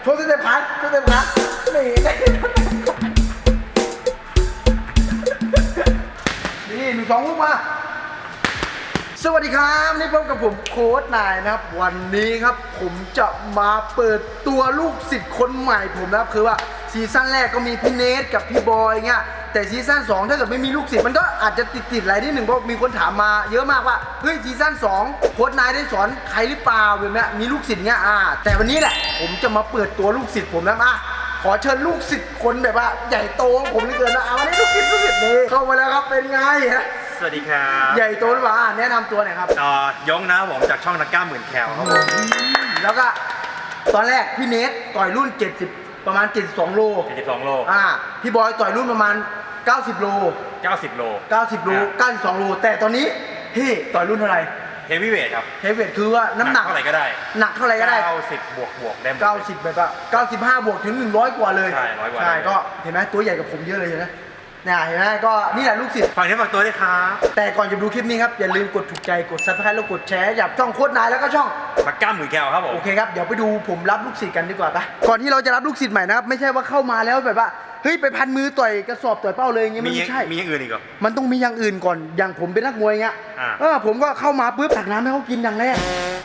โชว์สเต็ปพัดสเต็ปพัดนี่นี่หนึ่งสองลูกมา สวัสดีครับนี่พบกับผมโค้ดนายนะครับ วันนี้ครับผมจะมาเปิดตัวลูกศิษย์คนใหม่ผมนะครับคือว่า ซีซั่นแรกก็มีพี่เนทกับพี่บอยเงี้ยแต่ซีซั่น2ถ้าเกิดไม่มีลูกศิษย์มันก็อาจจะติดติดๆอะไรนิดหนึ่งเพราะมีคนถามมาเยอะมากว่าเฮ้ยซีซั่น2โค้ดนายได้สอนใครหรือเปล่าแบบเนี้ยมีลูกศิษย์เงี้ยอ่า แต่วันนี้แหละผมจะมาเปิดตัวลูกศิษย์ผมนะอะขอเชิญลูกศิษย์คนแบบว่าใหญ่โตของผมเหลยเกินนะเอาวันนี้ลูกศิษย์ลูกศิษย์นี่เข้ามาแล้วครับเป็นไงฮะสวัสดีครับใหญ่โตหรือเปล่าอะแนะนำตัวหน่อยครับเอ่อยงนะผมจากช่องนักกล้ามหมื่นแคลครับผมแล้วก็ตอนแรกพี่เนทต่อยรุ่น 70 ประมาณ 72 โล 72โลอ่า พี่บอยต่อยรุ่นประมาณ 90 โล 90 โล 90 โล 92 โล แต่ตอนนี้พี่ต่อยรุ่นเท่าไหร่เฮฟวีเวทครับ เฮฟเวทคือว่าน้ำหนักเท่าไหร่ก็ได้ หนักเท่าไหร่ก็ได้ 90 บวกบวกได้หมด90 แบบว่า95 บวกถึง 100 กว่าเลย ใช่100กว่า ใช่เลยก็เห็นไหมตัวใหญ่กับผมเยอะเลยเห็นไหม เนี่ยเห็นไหมก็นี่แหละลูกศิษย์ฝากเนื้อฝากตัวด้วยครับแต่ก่อนจะดูคลิปนี้ครับ อย่าลืมกดถูกใจกดซับสไครต์แล้วกดแชร์หยับช่องโคตรนายแล้วก็ช่องนักกล้ามหมื่นแคลครับผม โอเคครับ เดี๋ยวไปดูผมรับลูกศิษย์กันดีกว่าปะก่อนที่เราจะรับลูกศิษย์ใหม่นะครับ ไม่ใช่ว่าเข้ามาแล้วแบบว่า เฮ้ย ไปพันมือต่อยกระสอบต่อยเป้าเลยอย่างเงี้ยมีมันไม่ใช่ มีอย่างอื่นอีกเหรอ มันต้องมีอย่างอื่นก่อน อย่างผมเป็นนักมวยเงี้ยอ่า เออผมก็เข้ามาปุ๊บตักน้ำให้เขากินอย่างแรก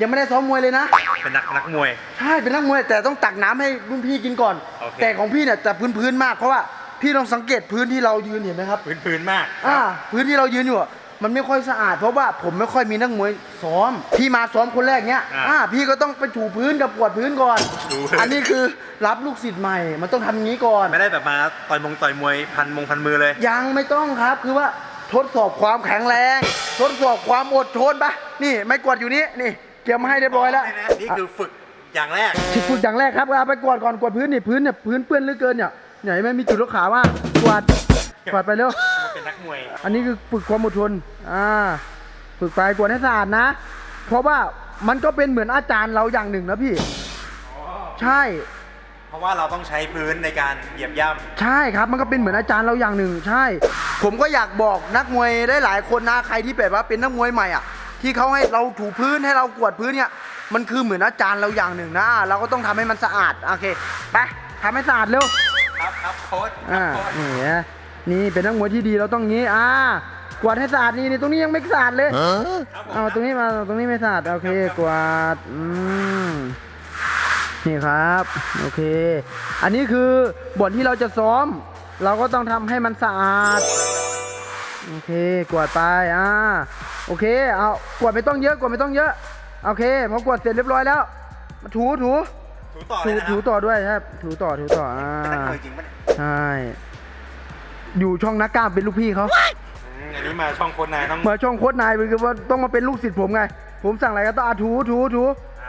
ยังไม่ได้ซ้อมมวยเลยนะ เป็นนักนักมวย ใช่เป็นนักมวยแต่ต้องตักน้ำให้รุ่นพี่กินก่อน โอเค แต่ของพี่เนี่ยจะพื้นพื้นๆมากเพราะว่า พี่ลองสังเกตพื้นที่เรายืนเห็นไหมครับ พื้นพื้นมากอ่าพื้นที่เรายืนอยู่อะมันไม่ค่อยสะอาดเพราะว่าผมไม่ค่อยมีนักมวยซ้อม พี่มาซ้อมคนแรกเนี้ยอ่าอ่าพี่ก็ต้องไปถูพื้นกับกวาดพื้นก่อน ถูพื้น อันนี้คือรับลูกศิษย์ใหม่ มันต้องทำอย่างนี้ก่อน ไม่ได้แบบมาต่อยมงต่อยมวยพันมงพันมือเลย ยังไม่ต้องครับคือว่าทดสอบความแข็งแรง ทดสอบความอดทนปะนี่ไม่กวาดอยู่นี่นี่เตรียมมาให้เรียบร้อยแล้วนี่คือฝึกอย่างแรกชิฝึกอย่างแรกครับเอาไปกวาดก่อนกวาดพื้นนี่พื้นเนี่ยพื้นเปื้อนเหลือเกินเนี่ย ไหนไม่มีจุดลูกขาวว่ากวาดกวาดไปเร็วเป็นนักมวยอันนี้คือฝึกความอดทน อ่า ฝึกไปกวดให้สะอาดนะ เพราะว่ามันก็เป็นเหมือนอาจารย์เราอย่างหนึ่งนะพี่ ใช่ เพราะว่าเราต้องใช้พื้นในการเหยียบย่ำใช่ครับ มันก็เป็นเหมือนอาจารย์เราอย่างหนึ่ง ใช่ ผมก็อยากบอกนักมวยได้หลายคนนะ ใครที่แบบว่าเป็นนักมวยใหม่อะ ที่เขาให้เราถูพื้นให้เรากวาดพื้นเนี่ย มันคือเหมือนอาจารย์เราอย่างหนึ่งนะ เราก็ต้องทำให้มันสะอาด โอเค ไปทำให้สะอาดเร็ว ครับครับโค้ชครัอ่าบโค้ชนี่นะนี่เป็นนักมวยที่ดีเราต้องงี้อ่ากวาดให้สะอาดนี่นี่ตรงนี้ยังไม่สะอาดเลยครับผมเอาตรงนี้มาตรงนี้ไม่สะอาดโอเคกวาดอืมนี่ครับโอเค อันนี้คือบทที่เราจะซ้อม เราก็ต้องทำให้มันสะอาดโอเคกวาดไปอ่าโอเคเอากวาดไม่ต้องเยอะกวาดไม่ต้องเยอะโอเคพอกวาดเสร็จเรียบร้อยแล้วมาถูถู ถูต่อเลถูยนะคถูรับต่อด้วยครับถูต่อถูต่ออ่าเป็นนักมวยจริงปะเนี่ยใช่อยู่ช่องนักกล้ามเป็นลูกพี่เขาอืมอันนี้มาช่องโค้ชนายต้อง มาช่องโค้ชนายคือว่าต้องมาเป็นลูกศิษย์ผมไง ผมสั่งอะไรก็ต้องอาถูถูถู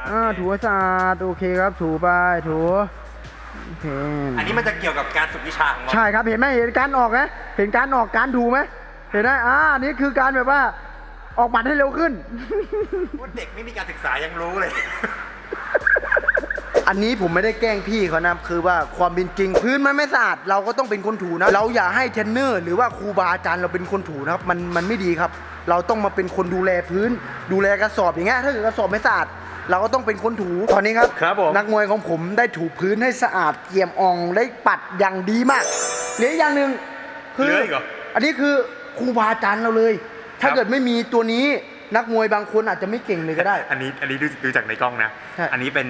อ่าอ่าโอเค ถูให้สะอาดโอเคครับ ถูไปถูโอเคอันนี้มันจะเกี่ยวกับการฝึกวิชาของเราใช่ครับเห็นไหมเห็นการออกไหมเห็นการออกการถูไหมเห็นไหมอ่านี่คือการแบบว่า ออกบัตรให้เร็วขึ้น ว่าเด็กไม่มีการศึกษายังรู้เลย อันนี้ผมไม่ได้แกล้งพี่เขานะคือว่าความเป็นจริง พื้นมันไม่สะอาดเราก็ต้องเป็นคนถูนะ เราอย่าให้เทรนเนอร์หรือว่าครูบาอาจารย์เราเป็นคนถูนะครับมันมันไม่ดีครับ เราต้องมาเป็นคนดูแลพื้น ดูแลกระสอบอย่างเงี้ยถ้าเกิดกระสอบไม่สะอาดเราก็ต้องเป็นคนถูตอนนี้ครับครับผมนักมวยของผมได้ถูพื้นให้สะอาดเกี่ยมอ่องได้ปัดอย่างดีมากเหลืออกอย่างหนึ่งคืเหลืออีกเหรออันนี้คือครูบาอาจารย์เราเลย ถ้าครับ เกิดไม่มีตัวนี้นักมวยบางคนอาจจะไม่เก่งเลยก็ได้ อันนี้อันนี้ดูดูจากในกล้องนะ ใช่ อันนี้เป็น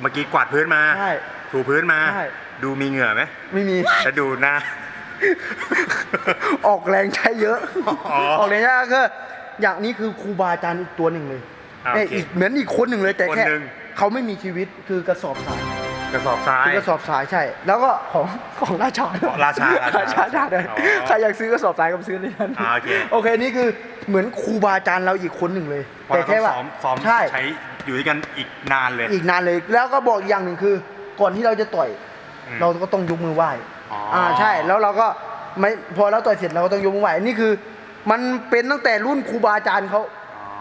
เมื่อกี้กวาดพื้นมา ใช่ ถูพื้นมา ใช่ ดูมีเหงื่อไหมไม่มีแล้วดูหน้า ออกแรงใช้เยอะอ๋อออกแรงใช้เยอะคืออย่างนี้คือครูบาอาจารย์อีกตัวหนึ่งเลยอ่าเอ้ยโอเคอีกเหมือนอีกคนหนึ่งเลยแต่คนแค่หนึ่ง เขาไม่มีชีวิตคือกระสอบทรายกระสอบทรายคือกระสอบทรายใช่ แล้วก็ของของราชาอ๋อราชาราชาราชาชาเลยอ๋อใครอยากซื้อกระสอบทรายก็ไปซื้อในนั้นอ่าโอเค โอเคนี่คือเหมือนครูบาอาจารย์เราอีกคนหนึ่งเลยเพราะแต่เราต้แค่องว่าซ้อมซ้อมใช่ ใช้ อยู่ด้วยกันอีกนานเลย อีกนานเลย แล้วก็บอกอีกอย่างหนึ่งคือ ก่อนที่เราจะต่อย อืม เราก็ต้องยกมือไหว้อ๋ออ่อ่าใช่แล้วเราก็ไม่พอเราต่อยเสร็จเราก็ต้องยกมือไหว้นี่คือ มันเป็นตั้งแต่รุ่นครูบาอาจารย์เขา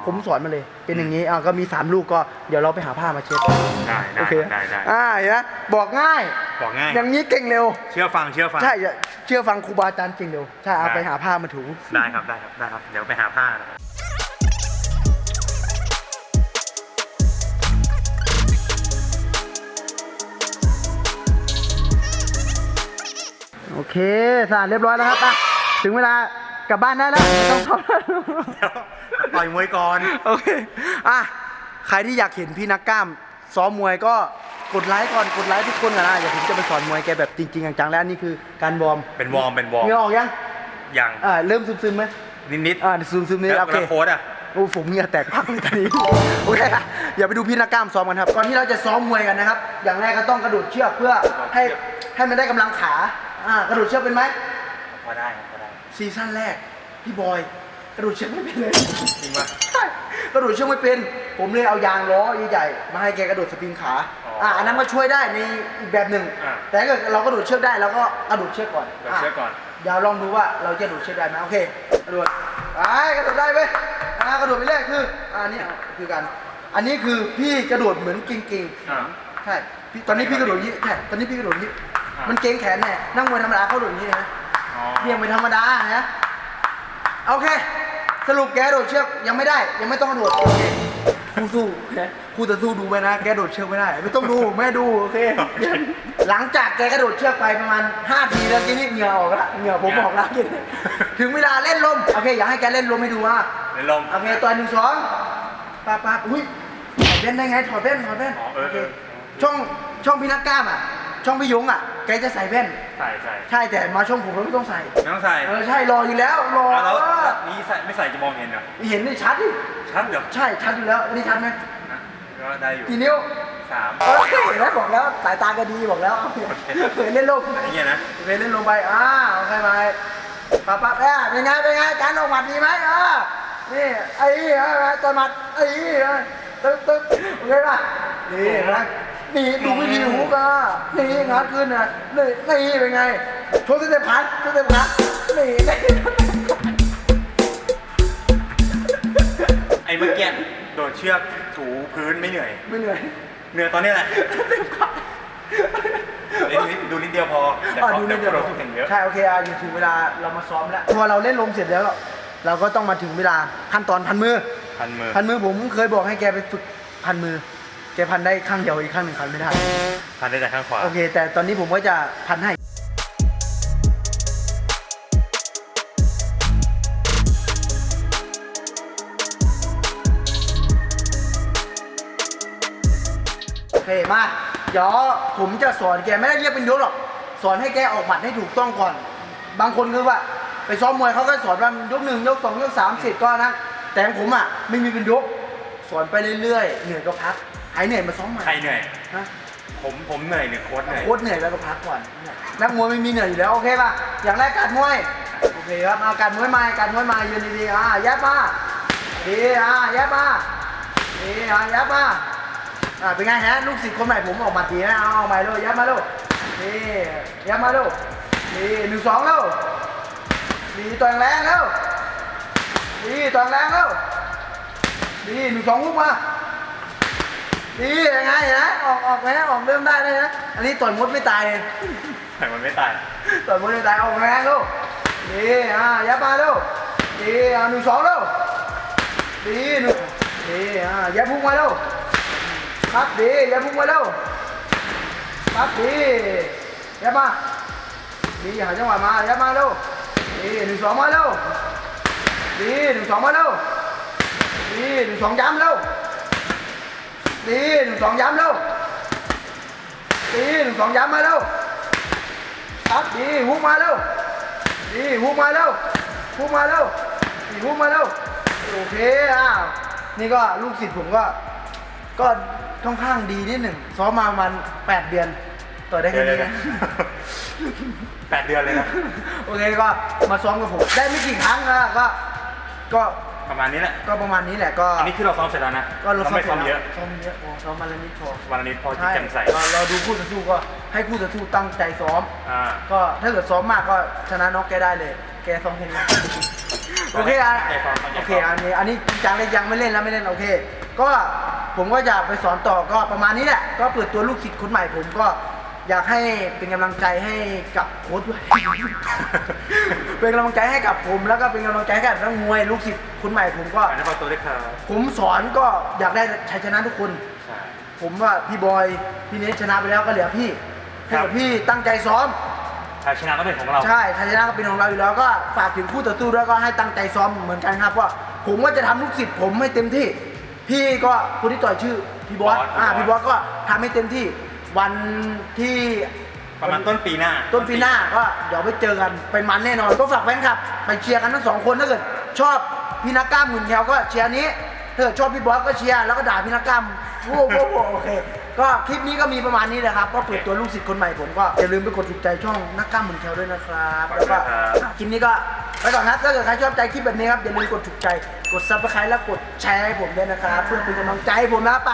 ผมสอนมาเลย เป็นอย่างนี้อ่าก็มีสามลูกก็เดี๋ยวเราไปหาผ้ามาเช็ดได้โอได้เคได้ได้อ่าเห็นไหมบอกง่าย บอกง่ายอย่างนี้เก่งเร็ว เชื่อฟังเชื่อฟัง ใช่อย่าเชื่อฟังครูบาอาจารย์เก่งเร็วใช่เอาได้ ไปหาผ้ามาถู ได้ครับได้ครับได้ครับ เดี๋ยวไปหาผ้านะครับ เคสะอาดเรียบร้อยแล้วครับอะถึงเวลากลับบ้านได้แล้วไม่ต้องซ้อมแล้วเดี๋ยวต่อยมวยก่อน โอเค อะ ใครที่อยากเห็นพี่นักกล้ามซ้อมมวยก็กดไลค์ก่อน กดไลค์ทุกคนกันนะอย่าผมจะไปสอนมวยแกแบบจริงๆจังๆแล้วอันนี่คือการวอร์มเป็นวอร์มเป็นวอร์มเหงื่อออกยัง อย่างอ่า เริ่มซึมๆไหมนิดอ่า ซึมๆๆนี่แล้วโอเค แล้วโค้ดอะ โอ้ผมเหงื่อแตกพักเลยตอนนี้ โอเคอะอย่าไปดูพี่นักกล้ามซ้อมกันครับก่อนที่เราจะซ้อมมวยกันนะครับ อย่างแรกก็ต้องกระโดดเชือกเพื่อให้ให้มันได้กำลังขา อ่ากระโดดเชือกเป็นไหมพอได้ครับพอได้ซีซั่นแรกพี่บอย กระโดดเชือกไม่เป็นเลย จริงป่ะใช่กระโดดเชือกไม่เป็น ผมเลยเอายางล้อใหญ่ๆมาให้แกกระโดดสปริงขาอ๋ออ่อ่าอันนั้นก็ช่วยได้ในอีกแบบหนึ่งอ่าแต่ถ้าเกิดเรากระโดดเชือกได้เราก็กระโดดเชือกก่อนกระโดดเชือกก่อน เดี๋ยวลองดูว่าเราจะกระโดดเชือกได้ไหมโอเคกระโดดไปกระโดดได้เว้ยอ่ากระโดดไปเรื่อยคืออ่านี่คือกัน อันนี้คือพี่กระโดดเหมือนกิ่งๆ อ่า ใช่พี่ตอนนี้พี่กระโดดอย่างนี้ใช่ตอนนี้พี่กระโดดอย่างนี้อ่า มัมันเกรงแขนแน่นั่งมวยธรรมดาเขากระโดดอย่างนี้นะอ๋อเบี่ยงไปธรรมดานะโอเค สรุปแกโดดเชือกยังไม่ได้ ยังไม่ต้องกระโดดโอเคครูสู้นะครูจะสู้ดูไปนะ แกโดดเชือกไม่ได้ ไม่ต้องดูแม่ดูโอเค หลังจากแกกระโดดเชือกไปประมาณ5ทีแล้วทีนี้เหงื่อออกแล้วเหงื่อผมออกแล้วทีนี้ถึงเวลาเล่นลมโอเคอยากให้แกเล่นลมให้ดูว่าในลมโอเคตัวหนึ่งสองปั๊บปั๊บอุ้ยถอดแว่นได้ไงถอดแว่นถอดแว่นอ๋อเออโอเคเออช่องช่องพี่นักกล้ามอะ ช่องพี่ยงอะแกจะใส่แว่น ใส่ใส่ใช่แต่มาช่องผมเราไม่ต้องใส่ ไม่ต้องใส่เออใช่รออยู่แล้วรออะแล้วเออนี่ใส่ไม่ใส่จะมองเห็นเหรอเห็นนี่ชัดดิชัดเดี๋ยวใช่ชัดอยู่แล้วอันนี้ชัดไหมนะก็ได้อยู่กี่นิ้วสามเออเห็นไหมบอกแล้วสายตาก็ดีบอกแล้วเคยเล่นโลกอย่างเงี้ยนะเคยเล่นลงไปอ่าโอเคไหมปั๊บปั๊บเอ้ยเป็นไงเป็นไงการออกหมัดดีไหมอ่านี่ไอ้นี่เอ้ยตัวหมัดไอ้นี่เอ้ยตึ๊บตึ๊บโอเคป่ะนี่เห็นไหม นี่ดูวิธีหูกอะนี่งัดขึ้นอะนี่นี่เป็นไงโชว์สเต็ปพันสเต็ปพันนี่นี่ไอ้เมื่อกี้โดดเชือกถูพื้นไม่เหนื่อย ไม่เหนื่อยเหนื่อยตอนนี้แหละเดี๋ยวนิดดูนิดเดียวพอแต่อะพอดูแต่นี่เดี๋ยวเราพูดถึงเยอะ ใช่โอเคอะอยู่ถึงเวลาเรามาซ้อมแล้วพอเราเล่นลมเสร็จแล้ว เราก็ต้องมาถึงเวลาขั้นตอนพันมือ พันมือ พันมือผมเคยบอกให้แกไปฝึกพันมือ แกพันได้ข้างเดียวอีกข้างหนึ่งพันไม่ได้ พันได้แต่ข้างขวา โอเค แต่ตอนนี้ผมก็จะพันให้โอเคมาเดี๋ยวผมจะสอนแกไม่ได้เรียกเป็นยกหรอกสอนให้แกออกหมัดให้ถูกต้องก่อน บางคนคือว่า ไปซ้อมมวยเขาก็สอนว่ายกหนึ่งยกสองยกสามสิบก็นะแต่ของผมอะไม่มีเป็นยกสอนไปเรื่อยๆเหนื่อยก็พัก หายเหนื่อยมาซ้อมใหม่ใครเหนื่อย ฮะผมผมเหนื่อยหรือโค้ดเหนื่อยโคตรเหนื่อยแล้วก็พักก่อน นักมวยไม่มีเหนื่อยอยู่แล้วโอเคป่ะ อย่างแรกการมวย โอเคครับมาการมวยมาการมวยมายืนดีๆอะยับมาดีอะยับมาดีอะยับมาอะเป็นไงฮะลูกศิษย์คนใหม่ผมออกมาดีนะเอาเอาใหม่เลยยับมาลูกนี่ยับมาลูกนี่หนึ่งสองลูกดีตัวแรงแล้วดีตัวแรงแล้วดีหนึ่งสองลูกมา ดียังไงนะออกออกไหมออกเริ่มได้เลยนะ อันนี้ต่อยมดไม่ตายเลย แต่มันไม่ตายต่อยมดไม่ตายออกแรงลูกดีอะยับมาลูกดีอะหนึ่งสองลูกดีหนึ่งดีอะยับพุ่งมาลูกครับดียับพุ่งมาลูกครับดียับมาดีหาจังหวะมายับมาลูกดีหนึ่งสองมาลูกดีหนึ่งสองมาลูกดีหนึ่งสองย้ำลูก ดีหนึ่งสองย้ำเร็วดีหนึ่งสองย้ำมาเร็วครับดีฮุกมาเร็วดีฮุกมาเร็วฮุกมาเร็วดีฮุกมาเร็วโอเคอ้าวนี่ก็ลูกศิษย์ผมก็ ก็ค่อนข้างดีนิดหนึ่งซ้อมมาประมาณแปดเดือนต่อได้แค่นี้นะ แปดเดือนเลยนะ โอเคก็มาซ้อมกับผม ได้ไม่กี่ครั้งนะก็ก็ ประมาณนี้แหละ ก็ประมาณนี้แหละก็อันนี้คือเราซ้อมเสร็จแล้วนะก็เราซ้อมไม่ซ้อมเยอะซ้อมเยอะพอซ้อมมาละนิดพอวันนี้พอจิตใช่แจ่มใสเราเราดูคู่ต่อสู้ก็ให้คู่ต่อสู้ตั้งใจซ้อมอ่าก็ถ้าเกิดซ้อมมากก็ชนะน็อกแกได้เลย แกซ้อมแค่นี้โอเคอะตั้งใจซ้อมตั้งใจซ้อมโอเคอันนี้อันนี้จริงจังเลยยังไม่เล่นแล้วไม่เล่นโอเค ก็ผมก็อยากไปสอนต่อก็ประมาณนี้แหละก็เปิดตัวลูกศิษย์คนใหม่ผมก็ อยากให้เป็นกำลังใจให้กับโค้ชด้วย เป็นกำลังใจให้กับผมแล้วก็เป็นกำลังใจให้กับนักมวยลูกศิษย์คนใหม่ผมก็ อันนี้พอตัวได้ครับผมสอนก็อยากได้ชัยชนะทุกคน ใช่ ผมว่าพี่บอยพี่เนทชนะไปแล้วก็เหลือพี่ครัถ้าบเกิดพี่ตั้งใจซ้อม ชัยชนะก็เป็นของเรา ใช่ชัยชนะก็เป็นของเราอยู่แล้วก็ฝากถึงคู่ต่อสู้ด้วยก็ให้ตั้งใจซ้อมเหมือนกันครับว่าผมก็จะทำลูกศิษย์ผมให้เต็มที่ พี่ก็คนที่ต่อยชื่อพี่บอสบอสอ่าพี่พี่บบออสสก็ทำให้เต็มที่ วันที่ประมาณต้นปีหน้า ต้นปีหน้าก็เดี๋ยวไปเจอกันไปมันแน่นอนก็ฝากแฟนคลับ ไปเชียร์กันทั้งสองคนถ้าเกิดชอบพี่นักกล้ามหมื่นแถวก็เชียร์นี้ถ้าเกิดชอบพี่บอสก็เชียร์แล้วก็ด่าพี่นักกล้ามโว้โว้โว้โอเคก็คลิปนี้ก็มีประมาณนี้นะครับ ก็เปิดตัวลูกศิษย์คนใหม่ผมก็อย่าลืมไปกดถูกใจช่องนักกล้ามหมื่นแถวด้วยนะครับแล้วก็คลิปนี้ก็ไปก่อนนะถ้าเกิดใครชอบใจคลิปแบบนี้ครับอย่าลืมกดถูกใจกดซับสไครต์และกดแชร์ให้ผมด้วยนะครับเพื่อเป็นกำลังใจให้ผมนะไป